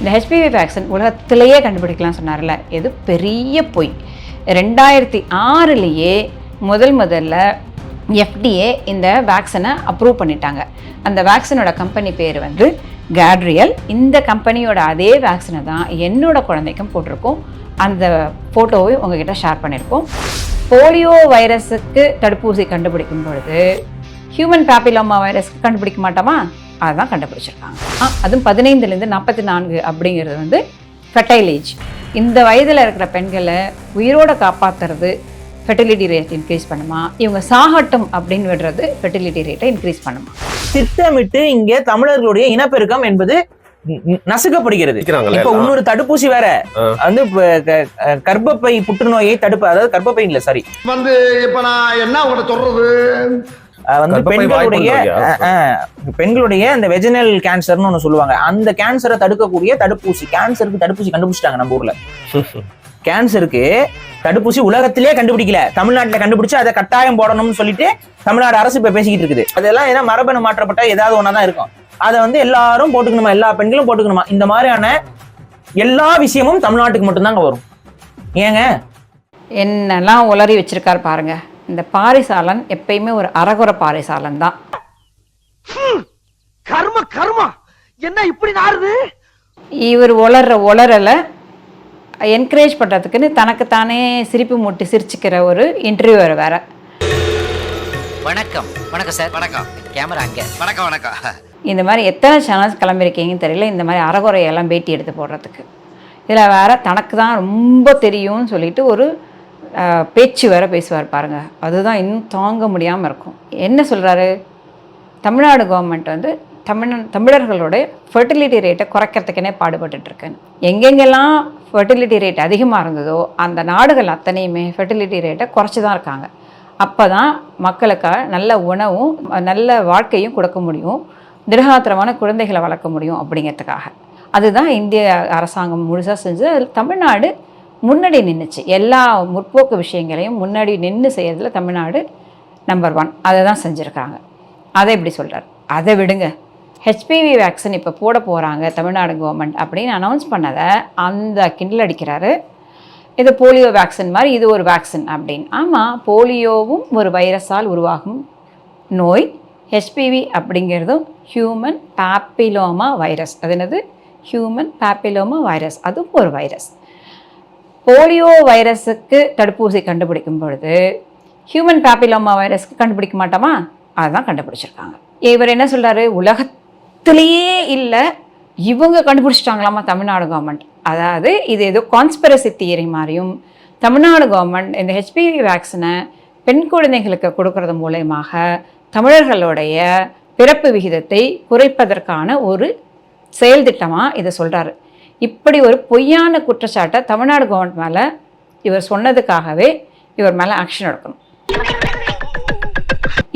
இந்த HPV vaccine உலகத்திலேயே கண்டுபிடிக்கலாம் சொன்னார்ல. இது பெரிய பொய். ரெண்டாயிரத்தி ஆறுலேயே முதல் முதல்ல எஃப்டிஏ இந்த வேக்சினை அப்ரூவ் பண்ணிட்டாங்க. அந்த வேக்சினோட கம்பெனி பேர் வந்து கேட்ரியல் இந்த கம்பெனியோட அதே வேக்சினை தான் என்னோட குழந்தைக்கும் போட்டிருக்கோம். அந்த ஃபோட்டோவை உங்ககிட்ட ஷேர் பண்ணியிருக்கோம் போலியோ வைரஸுக்கு தடுப்பூசி கண்டுபிடிக்கும் பொழுது ஹியூமன் பேப்பிலோமா வைரஸ்க்கு கண்டுபிடிக்க மாட்டோமா? அதுதான் கண்டுபிடிச்சிருக்காங்க. அதுவும் பதினைந்துலேருந்து நாற்பத்தி நான்கு அப்படிங்கிறது வந்து ஃபெர்டைல் ஏஜ் இந்த வயதில் இருக்கிற பெண்களை உயிரோட காப்பாற்றுறது ஃபெர்டிலிட்டி ரேட் இன்க்ரீஸ் பண்ணுமா? இவங்க சாகட்டும் அப்படின்னு விடுறது ஃபெர்டிலிட்டி ரேட்டை இன்க்ரீஸ் பண்ணுமா? திட்டமிட்டு இங்க தமிழர்களுடைய இனப்பெருக்கம் என்பது நசுக்கப்படுகிறது. இப்ப. இன்னொரு தடுப்பூசி வேற. வந்து கர்ப்பப்பை புற்றுநோயை தடுப்பு அதாவது கர்ப்பப்பை இல்ல சாரி வந்து இப்ப நான் என்ன உங்கள்ட்ட சொல்றது? வந்து பெண்களுடைய பெண்களுடைய அந்த வெஜினல் கேன்சர்னு ஒண்ணு சொல்லுவாங்க. அந்த கேன்சரை தடுக்கக்கூடிய தடுப்பூசி கேன்சருக்கு தடுப்பூசி கண்டுபிடிச்சிட்டாங்க நம்ம ஊர்ல. கேன்சருக்கு தடுப்பூசி உலகத்திலே கண்டுபிடிக்கல. தமிழ்நாட்டுல கண்டுபிடிச்சு அதை கட்டாயம் போடணும்னு சொல்லிட்டு தமிழ்நாடு அரசு இப்ப பேசிக்கிட்டு இருக்குது. அதெல்லாம் ஏன்னா மரபணு மாற்றப்பட்ட ஏதாவது ஒண்ணா இருக்கும். அதை வந்து எல்லாரும் போட்டுக்கணுமா? எல்லா பெண்களும் போட்டுக்கணுமா? இந்த மாதிரியான எல்லா விஷயமும் தமிழ்நாட்டுக்கு மட்டும்தாங்க வரும். ஏங்க? என்னெல்லாம் உளறி வச்சிருக்காரு பாருங்க. இந்த பாரிசாலன் எப்பயுமே ஒரு அரகுர பாரிசாலன் தான். கர்ம கர்மா. என்ன இப்படி நாருது இவர் உளர்ற உளறலை என்கரேஜ் பண்ணுறதுக்குன்னு தனக்குத்தானே சிரிப்பு மூட்டி சிரிச்சுக்கிற ஒரு இன்டர்வியூவர் வேற. வணக்கம். வணக்கம் சார். வணக்கம். கேமரா அங்க. வணக்கம் வணக்கம். இந்த மாதிரி எத்தனை சேனல்ஸ் கிளம்பியிருக்கீங்கன்னு தெரியல. இந்த மாதிரி அறகுறையெல்லாம் பேட்டி எடுத்து போடுறதுக்கு. இதில் வேற தனக்கு தான் ரொம்ப தெரியும்னு சொல்லிட்டு ஒரு பேச்சு வேற பேசுவார் பாருங்க. அதுதான் இன்னும் தாங்க முடியாமல் இருக்கும். என்ன சொல்கிறாரு தமிழ்நாடு கவர்மெண்ட் வந்து தமிழ் தமிழர்களுடைய ஃபர்டிலிட்டி ரேட்டை குறைக்கிறதுக்குனே பாடுபட்டுட்டு இருக்கேன் எங்கெங்கெல்லாம் ஃபர்டிலிட்டி ரேட் அதிகமாக இருந்ததோ அந்த நாடுகள் அத்தனையுமே ஃபர்டிலிட்டி ரேட்டை குறைச்சி தான் இருக்காங்க. அப்போ தான் மக்களுக்கு நல்ல உணவும் நல்ல வாழ்க்கையும் கொடுக்க முடியும். திருகாத்திரமான குழந்தைகளை வளர்க்க முடியும் அப்படிங்கிறதுக்காக. அதுதான் இந்திய அரசாங்கம் முழுசாக செஞ்சு அதில் தமிழ்நாடு முன்னாடி நின்றுச்சு எல்லா முற்போக்கு விஷயங்களையும் முன்னாடி நின்று செய்கிறதுல தமிழ்நாடு நம்பர் ஒன் அதை தான் செஞ்சுருக்காங்க. அதை எப்படி சொல்கிறார் அதை விடுங்க. ஹெச்பிவி வேக்சின் இப்போ போட போகிறாங்க தமிழ்நாடு கவர்மெண்ட் அப்படின்னு அனௌன்ஸ் பண்ணதை அந்த கிண்டல் அடிக்கிறாரு. இது போலியோ வேக்சின் மாதிரி இது ஒரு வேக்சின் அப்படின்னு. ஆமாம் போலியோவும் ஒரு வைரஸால் உருவாகும் நோய் ஹெச்பிவி அப்படிங்கிறதும் ஹியூமன் பாப்பிலோமா வைரஸ் அது என்னது? ஹியூமன் பாப்பிலோமா வைரஸ் அதுவும் ஒரு வைரஸ் போலியோ வைரஸுக்கு தடுப்பூசி கண்டுபிடிக்கும் பொழுது ஹியூமன் பேப்பிலோமா வைரஸ்க்கு கண்டுபிடிக்க மாட்டோமா? அதுதான் கண்டுபிடிச்சிருக்காங்க. இவர் என்ன சொல்கிறாரு உலகத்திலேயே இல்லை இவங்க கண்டுபிடிச்சிட்டாங்களாமா தமிழ்நாடு கவர்மெண்ட் அதாவது இது ஏதோ கான்ஸ்பிரசி தியரி மாதிரியும் தமிழ்நாடு கவர்மெண்ட் இந்த ஹெச்பிவி வேக்சினை பெண் குழந்தைகளுக்கு கொடுக்கறது மூலயமாக தமிழர்களுடைய பிறப்பு விகிதத்தை குறைப்பதற்கான ஒரு செயல் திட்டமாக இதை சொல்கிறாரு இப்படி ஒரு பொய்யான குற்றச்சாட்டை தமிழ்நாடு கவர்மெண்ட் மேலே இவர் சொன்னதுக்காகவே இவர் மேலே ஆக்ஷன் எடுக்கணும்.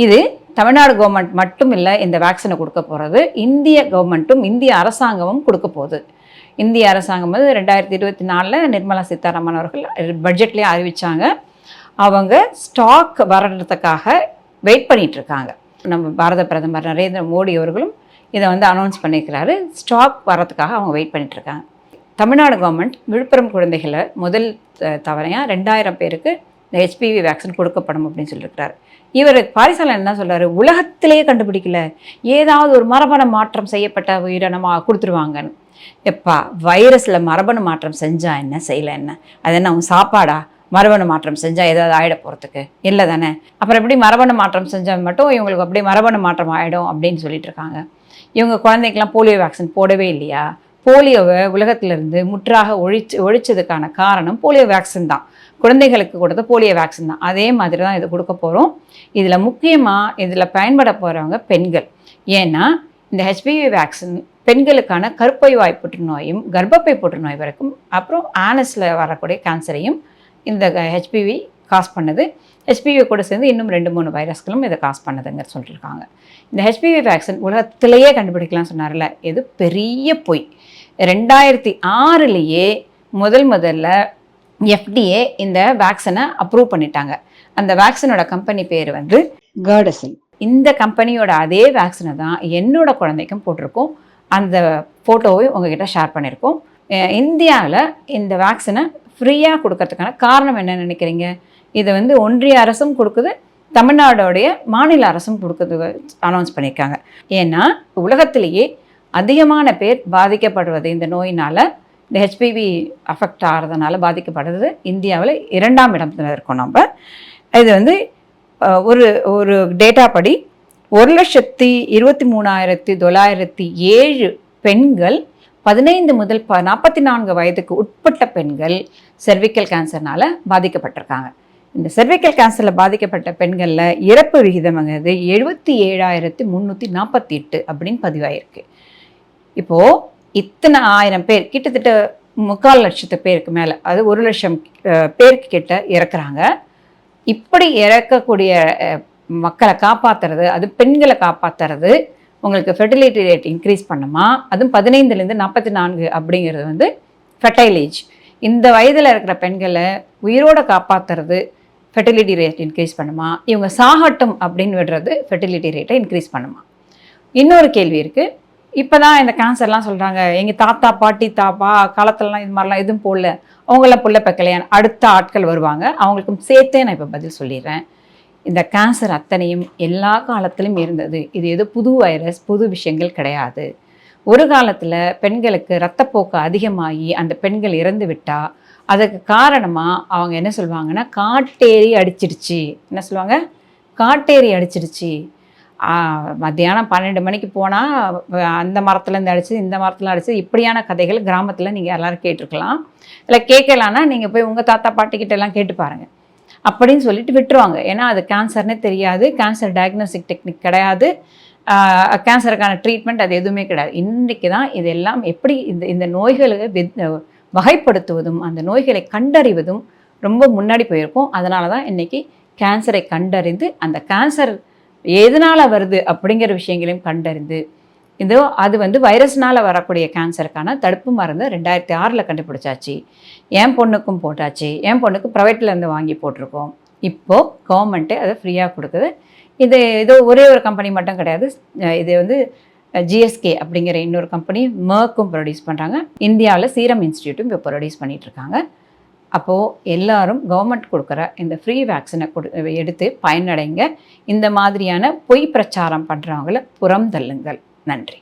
இது தமிழ்நாடு கவர்மெண்ட் மட்டும் இல்லை இந்த வேக்சினை கொடுக்க போகிறது இந்திய கவர்மெண்ட்டும் இந்திய அரசாங்கமும் கொடுக்க போகுது. இந்திய அரசாங்கம் வந்து ரெண்டாயிரத்தி இருபத்தி நாலில் நிர்மலா சீதாராமன் அவர்கள் பட்ஜெட்லேயே அறிவித்தாங்க அவங்க ஸ்டாக் வரதுக்காக வெயிட் பண்ணிகிட்டு இருக்காங்க. நம்ம பாரத பிரதமர் நரேந்திர மோடி அவர்களும் இதை வந்து அனௌன்ஸ் பண்ணியிருக்கிறாரு ஸ்டாக் வரதுக்காக அவங்க வெயிட் பண்ணிகிட்ருக்காங்க இருக்காங்க. தமிழ்நாடு கவர்மெண்ட் விழுப்புரம் குழந்தைகளை முதல் த- தவணையாக ரெண்டாயிரம் பேருக்கு இந்த ஹெச்பிவி வேக்சின் கொடுக்கப்படும் அப்படின்னு சொல்லியிருக்கிறார் இவர் பாரிசாலன் என்ன சொல்கிறார் உலகத்திலேயே கண்டுபிடிக்கல. ஏதாவது ஒரு மரபணு மாற்றம் செய்யப்பட்ட உயிரினமாக கொடுத்துருவாங்கன்னு. எப்பா வைரஸில் மரபணு மாற்றம் செஞ்சால் என்ன செய்யல என்ன? அது என்ன அவங்க சாப்பாடா? மரபணு மாற்றம் செஞ்சால் ஏதாவது ஆகிட போகிறதுக்கு இல்லை தானே? அப்புறம் எப்படி மரபணு மாற்றம் செஞ்சால் மட்டும் இவங்களுக்கு அப்படியே மரபணு மாற்றம் ஆகிடும் அப்படின்னு சொல்லிட்டு இருக்காங்க. இவங்க குழந்தைக்கெலாம் போலியோ வேக்சின் போடவே இல்லையா? போலியோவை உலகத்திலிருந்து முற்றாக ஒழிச்சு ஒழிச்சதுக்கான காரணம் போலியோ வேக்சின் தான். குழந்தைகளுக்கு கொடுத்த போலியோ வேக்சின் தான். அதே மாதிரி தான் இது கொடுக்க போகிறோம் இதில் முக்கியமாக இதில் பயன்பட போகிறவங்க பெண்கள். ஏன்னா இந்த ஹெச்பிவி வேக்சின் பெண்களுக்கான கருப்பை வாய் புற்றுநோயும் கர்ப்பப்பை புற்றுநோய் வரைக்கும் அப்புறம் ஆனஸில் வரக்கூடிய கேன்சரையும் இந்த ஹெச்பிவி காஸ் பண்ணுது. ஹெச்பிவி கூட சேர்ந்து இன்னும் ரெண்டு மூணு வைரஸ்களும் இதை காஸ் பண்ணுதுங்க சொல்லியிருக்காங்க. இந்த ஹெச்பிவி வேக்சின் உலகத்திலேயே கண்டுபிடிக்கலாம் சொன்னார்ல இது பெரிய பொய். ரெண்டாயிரத்தி ஆறுலேயே முதல் முதல்ல எஃப்டிஏ இந்த வேக்சினை அப்ரூவ் பண்ணிட்டாங்க. அந்த வேக்சினோட கம்பெனி பேர் வந்து கார்டசின் இந்த கம்பெனியோட அதே வேக்சினை தான் என்னோட குழந்தைக்கும் போட்டிருக்கோம். அந்த ஃபோட்டோவையும் உங்ககிட்ட ஷேர் பண்ணியிருக்கோம். இந்தியாவில் இந்த வேக்சினை ஃப்ரீயாக கொடுக்கறதுக்கான காரணம் என்ன நினைக்கிறீங்க? இதை வந்து ஒன்றிய அரசும் கொடுக்குது தமிழ்நாடோடைய மாநில அரசும் கொடுக்குது அனௌன்ஸ் பண்ணியிருக்காங்க. ஏன்னா உலகத்திலேயே அதிகமான பேர் பாதிக்கப்படுவது இந்த நோயினால் இந்த ஹெச்பிவி அஃபெக்ட் ஆகிறதுனால பாதிக்கப்படுறது இந்தியாவில் இரண்டாம் இடத்துல இருக்கோம் நம்ம. இது வந்து ஒரு ஒரு டேட்டா படி ஒரு லட்சத்தி இருபத்தி மூணாயிரத்தி தொள்ளாயிரத்தி ஏழு பெண்கள் பதினைந்து முதல் ப நாற்பத்தி நான்கு வயதுக்கு உட்பட்ட பெண்கள் செர்விக்கல் கேன்சர்னால் பாதிக்கப்பட்டிருக்காங்க. இந்த செர்விக்கல் கேன்சரில் பாதிக்கப்பட்ட பெண்களில் இறப்பு விகிதம்ங்கிறது எழுபத்தி ஏழாயிரத்தி முந்நூற்றி நாற்பத்தி எட்டு அப்படின்னு பதிவாயிருக்கு. இப்போது இத்தனை ஆயிரம் பேர் கிட்டத்தட்ட முக்கால் லட்சத்து பேருக்கு மேலே அது ஒரு லட்சம் பேருக்கு கிட்ட இறக்குறாங்க. இப்படி இறக்கக்கூடிய மக்களை காப்பாற்றுறது அது பெண்களை காப்பாற்றுறது உங்களுக்கு ஃபெர்டிலிட்டி ரேட் இன்க்ரீஸ் பண்ணுமா? அதுவும் பதினைந்துலேருந்து நாற்பத்தி நான்கு அப்படிங்கிறது வந்து ஃபெர்டைல் ஏஜ் இந்த வயதில் இருக்கிற பெண்களை உயிரோட காப்பாற்றுறது ஃபெர்டிலிட்டி ரேட் இன்க்ரீஸ் பண்ணுமா? இவங்க சாகட்டும் அப்படின்னு விடுறது ஃபெர்டிலிட்டி ரேட்டை இன்க்ரீஸ் பண்ணுமா? இன்னொரு கேள்வி இருக்குது இப்போ தான் இந்த கேன்சர்லாம் சொல்கிறாங்க எங்கள் தாத்தா பாட்டி தாப்பா காலத்துலலாம் இது மாதிரிலாம் எதுவும் போடல. அவங்களாம் புள்ள பக்கலையான் அடுத்த ஆட்கள் வருவாங்க. அவங்களுக்கும் சேர்த்தே நான் இப்போ பதில் சொல்லிடுறேன். இந்த கேன்சர் அத்தனையும் எல்லா காலத்திலும் இருந்தது. இது எது புது வைரஸ் புது விஷயங்கள் கிடையாது. ஒரு காலத்தில் பெண்களுக்கு ரத்தப்போக்கு அதிகமாகி அந்த பெண்கள் இறந்து விட்டால் அதுக்கு காரணமாக அவங்க என்ன சொல்லுவாங்கன்னா காட்டேரி அடிச்சிடுச்சு. என்ன சொல்லுவாங்க? காட்டேரி அடிச்சிடுச்சு. மத்தியானம் பன்னெண்டு மணிக்கு போனால் அந்த மரத்துலேருந்து அடிச்சு இந்த மரத்தில் அடிச்சு இப்படியான கதைகள் கிராமத்தில் நீங்கள் எல்லோரும் கேட்டிருக்கலாம். இல்லை கேட்கலான்னா நீங்கள் போய் உங்கள் தாத்தா பாட்டிக்கிட்ட எல்லாம் கேட்டு பாருங்கள் அப்படின்னு சொல்லிட்டு விட்டுருவாங்க. ஏன்னா அது கேன்சர்னே தெரியாது. கேன்சர் டயக்னோஸ்டிக் டெக்னிக் கிடையாது. கேன்சருக்கான ட்ரீட்மெண்ட் அது எதுவுமே கிடையாது. இன்றைக்கு தான் இதெல்லாம் எப்படி இந்த இந்த நோய்களை வித் வகைப்படுத்துவதும் அந்த நோய்களை கண்டறிவதும் ரொம்ப முன்னாடி போயிருக்கும். அதனால தான் இன்னைக்கு கேன்சரை கண்டறிந்து அந்த கேன்சர் எதனால் வருது அப்படிங்கிற விஷயங்களையும் கண்டறிந்து இதோ அது வந்து வைரஸ்னால் வரக்கூடிய கேன்சருக்கான தடுப்பு மருந்து ரெண்டாயிரத்தி ஆறில் கண்டுபிடிச்சாச்சு. என் பொண்ணுக்கும் போட்டாச்சு. என் பொண்ணுக்கு ப்ரைவேட்லேருந்து வாங்கி போட்டிருக்கோம். இப்போது கவர்மெண்ட்டு அதை ஃப்ரீயாக கொடுக்குது. இது ஏதோ ஒரே ஒரு கம்பெனி மட்டும் கிடையாது. இது வந்து ஜிஎஸ்கே அப்படிங்கிற இன்னொரு கம்பெனி மர்க்கும் ப்ரொடியூஸ் பண்ணுறாங்க இந்தியாவில் சீரம் இன்ஸ்டியூட்டும் இப்போ ப்ரொடியூஸ் பண்ணிகிட்ருக்காங்க இருக்காங்க அப்போது எல்லாரும் கவர்மெண்ட் கொடுக்குற இந்த ஃப்ரீ வேக்சினை கொடு எடுத்து பயனடைங்க. இந்த மாதிரியான பொய் பிரச்சாரம் பண்ணுறவங்கள புறம் தள்ளுங்கள் நன்றி.